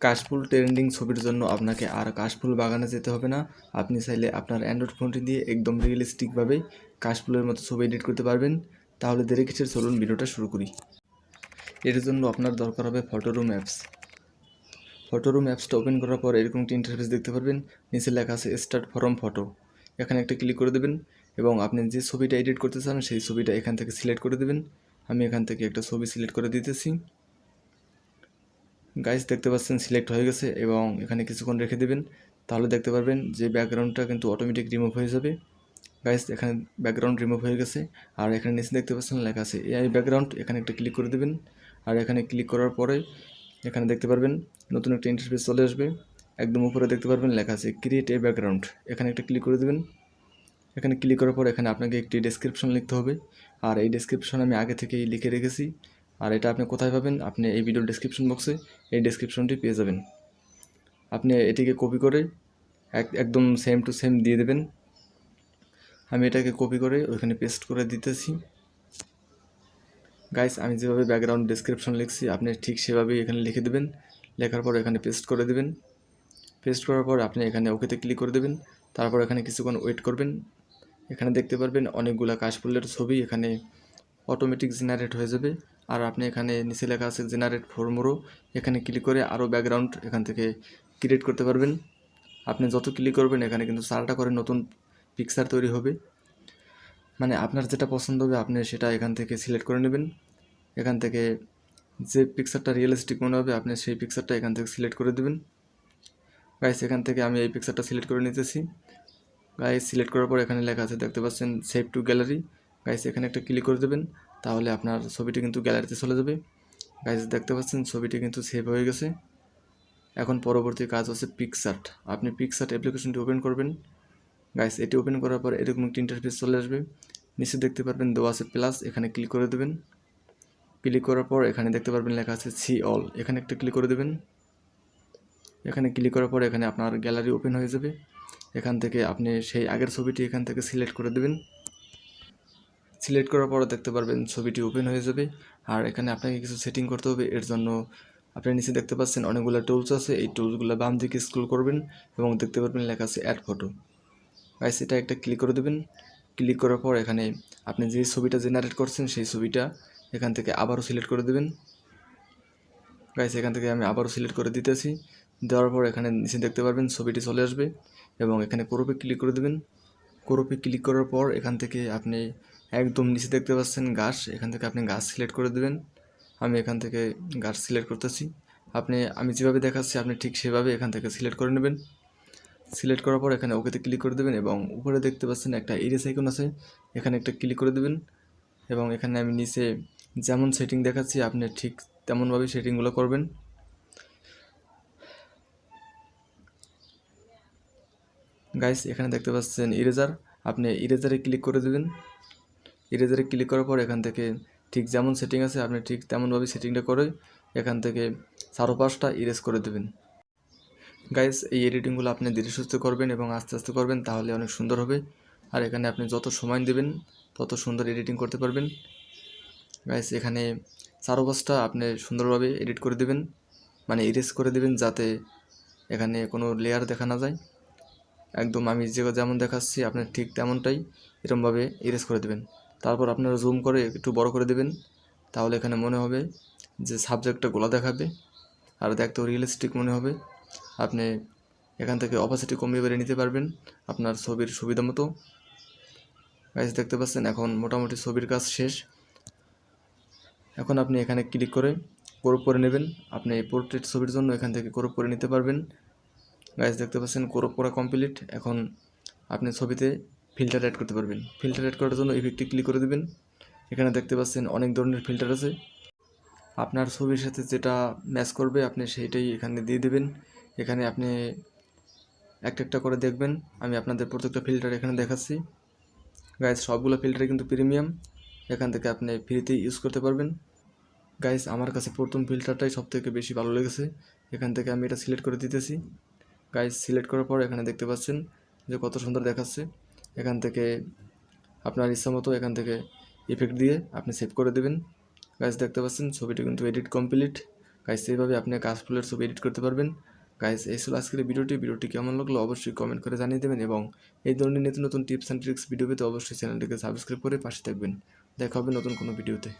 কাশফুল ট্রেন্ডিং ছবির জন্য আপনাকে আর কাশফুল বাগানে যেতে হবে না। আপনি চাইলে আপনার অ্যান্ড্রয়েড ফোনটি দিয়ে একদম রিয়েলিস্টিকভাবে কাশফুলের মতো ছবি এডিট করতে পারবেন। তাহলে দেরি কিসের? চলুন ভিডিওটা শুরু করি। এর জন্য আপনার দরকার হবে ফটোরুম অ্যাপস ফটোরুম অ্যাপসটা ওপেন করার পর এরকম একটি ইন্টারফেস দেখতে পারবেন। নিচে লেখা আছে স্টার্ট ফরম ফটো এখানে একটা ক্লিক করে দেবেন এবং আপনি যে ছবিটা এডিট করতে চান, সেই ছবিটা এখান থেকে সিলেক্ট করে দেবেন। আমি এখান থেকে একটা ছবি সিলেক্ট করে দিতেছি। গাইস দেখতে পাচ্ছেন সিলেক্ট হয়ে গেছে এবং এখানে কিছুক্ষণ রেখে দেবেন। তাহলে দেখতে পারবেন যে ব্যাকগ্রাউন্ডটা কিন্তু অটোমেটিক রিমুভ হয়ে যাবে। গাইস এখানে ব্যাকগ্রাউন্ড রিমুভ হয়ে গেছে। আর এখানে নিচে দেখতে পাচ্ছেন, লেখা আছে এআই ব্যাকগ্রাউন্ড এখানে একটা ক্লিক করে দেবেন। আর এখানে ক্লিক করার পরে এখানে দেখতে পারবেন, নতুন একটা ইন্টারফেস চলে আসবে। একদম উপরে দেখতে পারবেন, লেখা আছে ক্রিয়েট এ ব্যাকগ্রাউন্ড এখানে একটা ক্লিক করে দেবেন। এখানে ক্লিক করার পর এখানে আপনাকে একটি ডেসক্রিপশন লিখতে হবে। আর এই ডেসক্রিপশন আমি আগে থেকেই লিখে রেখেছি। আর এটা আপনি কোথায় পাবেন, আপনি এই ভিডিওর ডেসক্রিপশন বক্সে এই ডেসক্রিপশনটি পেয়ে যাবেন। আপনি এটিকে কপি করে এক, একদম সেম টু সেম দিয়ে দেবেন। আমি এটাকে কপি করে ওইখানে পেস্ট করে দিতেছি। গাইস আমি যেভাবে ব্যাকগ্রাউন্ড ডেসক্রিপশন লিখছি, আপনি ঠিক সেভাবেই এখানে লিখে দেবেন। লেখার পর এখানে পেস্ট করে দেবেন। পেস্ট করার পর আপনি এখানে ওকেতে ক্লিক করে দেবেন। তারপর এখানে কিছুক্ষণ ওয়েট করবেন। এখানে দেখতে পারবেন অনেকগুলা কাশফুলের ছবি, এখানে অটোমেটিক জেনারেট হয়ে যাবে। আর আপনি এখানে নিচে লেখা আছে জেনারেট ফর্মোরও এখানে ক্লিক করে আরও ব্যাকগ্রাউন্ড এখান থেকে ক্রিয়েট করতে পারবেন। আপনি যত ক্লিক করবেন, এখানে কিন্তু সারাটা করে নতুন পিকচার তৈরি হবে। মানে আপনার যেটা পছন্দ হবে, আপনি সেটা এখান থেকে সিলেক্ট করে নেবেন। এখান থেকে যে পিকচারটা রিয়েলিস্টিক মনে হবে, আপনি সেই পিকচারটা এখান থেকে সিলেক্ট করে দেবেন। গাইস এখান থেকে আমি এই পিকচারটা সিলেক্ট করে নিতেছি। গাইস সিলেক্ট করার পর এখানে লেখা আছে, দেখতে পাচ্ছেন সেভ টু গ্যালারি গাইস এখানে একটা ক্লিক করে দেবেন, তাহলে আপনার ছবিটি কিন্তু গ্যালারিতে চলে যাবে। গাইস দেখতে পাচ্ছেন, ছবিটি কিন্তু সেভ হয়ে গেছে। এখন পরবর্তী কাজ হচ্ছে পিকসার্ট আপনি পিকসার্ট অ্যাপ্লিকেশনটি ওপেন করবেন। গাইস এটি ওপেন করার পর এরকম একটি ইন্টারফেস চলে আসবে। নিচে দেখতে পারবেন, দেওয়া আছে প্লাস এখানে ক্লিক করে দেবেন। ক্লিক করার পর এখানে দেখতে পারবেন লেখা আছে সি অল এখানে একটা ক্লিক করে দেবেন। এখানে ক্লিক করার পর এখানে আপনার গ্যালারি ওপেন হয়ে যাবে। এখান থেকে আপনি সেই আগের ছবিটি এখান থেকে সিলেক্ট করে দেবেন। সিলেক্ট করার পর দেখতে পারবেন ছবিটি ওপেন হয়ে যাবে। আর এখানে আপনাকে কিছু সেটিং করতে হবে। এর জন্য আপনি নিচে দেখতে পাচ্ছেন অনেকগুলো টুলস আছে। এই টুলসগুলো বাম দিকে স্ক্রল করবেন এবং দেখতে পারবেন লেখা আছে অ্যাড ফটো গাইস এটা একটা ক্লিক করে দেবেন। ক্লিক করার পর এখানে আপনি যে ছবিটা জেনারেট করছেন, সেই ছবিটা এখান থেকে আবারও সিলেক্ট করে দেবেন। গাইস এখান থেকে আমি আবারও সিলেক্ট করে দিতেছি। দেওয়ার পর এখানে নিচে দেখতে পারবেন ছবিটি চলে আসবে এবং এখানে কোরপে ক্লিক করে দেবেন। কোরপে ক্লিক করার পর এখান থেকে আপনি একদম নিচে দেখতে পাচ্ছেন গাছ এখান থেকে আপনি গাছ সিলেক্ট করে দেবেন। আমি এখান থেকে গাছ সিলেক্ট করতেছি। আপনি, আমি যেভাবে দেখাচ্ছি, আপনি ঠিক সেভাবে এখান থেকে সিলেক্ট করে নেবেন। সিলেক্ট করার পর এখানে ওকেতে ক্লিক করে দেবেন এবং উপরে দেখতে পাচ্ছেন একটা ইরেস আইকন আছে। এখানে একটা ক্লিক করে দেবেন এবং এখানে আমি নিচে যেমন সেটিং দেখাচ্ছি, আপনি ঠিক তেমনভাবে সেটিংগুলো করবেন। গাইস, এখানে দেখতে পাচ্ছেন ইরেজার। আপনি ইরেজারে ক্লিক করে দেবেন। ইরেজারে ক্লিক করার পর এখান থেকে ঠিক যেমন সেটিং আছে, আপনি ঠিক তেমনভাবে সেটিংটা করে এখান থেকে চারোপাশটা ইরেজ করে দেবেন। গাইস এই এডিটিংগুলো আপনি ধীরে সুস্থ করবেন এবং আস্তে আস্তে করবেন, তাহলে অনেক সুন্দর হবে। আর এখানে আপনি যত সময় দেবেন, তত সুন্দর এডিটিং করতে পারবেন। গাইস এখানে চারোপাশটা আপনি সুন্দরভাবে এডিট করে দেবেন মানে ইরেজ করে দেবেন যাতে এখানে কোনো লেয়ার দেখা না যায়। একদম আমি যে যেমন দেখাচ্ছি আপনার ঠিক তেমনটাই এরমভাবে ইরেজ করে দেবেন। তারপর আপনারা জুম করে একটু বড় করে দেবেন, তাহলে এখানে মনে হবে যে সাবজেক্টটা গোলা দেখাবে, আর দেখতেও রিয়েলিস্টিক মনে হবে। আপনি এখান থেকে অপাসিটি কমিয়ে বেড়ে নিতে পারবেন আপনার ছবির সুবিধা মতো। গাইজ দেখতে পাচ্ছেন, এখন মোটামুটি ছবির কাজ শেষ। এখন আপনি এখানে ক্লিক করে ক্রপ করে নেবেন। আপনি পোর্ট্রেট ছবির জন্য এখান থেকে ক্রপ করে নিতে পারবেন। গাইজ দেখতে পাচ্ছেন ক্রপ করা কমপ্লিট এখন আপনি ছবিতে ফিল্টার অ্যাড করতে পারবেন। ফিল্টার অ্যাড করার জন্য ইফেক্টে ক্লিক করে দেবেন। এখানে দেখতে পাচ্ছেন অনেক ধরনের ফিল্টার আছে। আপনার ছবির সাথে যেটা ম্যাচ করবে, আপনি সেইটাই এখানে দিয়ে দেবেন। এখানে আপনি একটা একটা করে দেখবেন। আমি আপনাদের প্রত্যেকটা ফিল্টার এখানে দেখাচ্ছি। গাইজ সবগুলো ফিল্টার কিন্তু প্রিমিয়াম এখান থেকে আপনি ফ্রিতে ইউজ করতে পারবেন। গাইজ আমার কাছে প্রথম ফিল্টারটাই সব থেকে বেশি ভালো লেগেছে। এখান থেকে আমি এটা সিলেক্ট করে দিতেছি। গাইজ সিলেক্ট করার পর এখানে দেখতে পাচ্ছেন যে কত সুন্দর দেখাচ্ছে। এখান থেকে আপনার ইচ্ছা মতো এখান থেকে ইফেক্ট দিয়ে আপনি সেভ করে দেবেন। গাইজ দেখতে পাচ্ছেন, ছবিটি কিন্তু এডিট কমপ্লিট গাইজ এইভাবে আপনি কাজ ফুলের ছবি এডিট করতে পারবেন। গাইজ এই ছিল আজকের ভিডিওটি। ভিডিওটি কেমন লাগল অবশ্যই কমেন্ট করে জানিয়ে দেবেন এবং এই ধরনের নতুন নতুন টিপস অ্যান্ড ট্রিক্স ভিডিও পেতে অবশ্যই চ্যানেলটিকে সাবস্ক্রাইব করে পাশে থাকবেন। দেখা হবে নতুন কোনো ভিডিওতে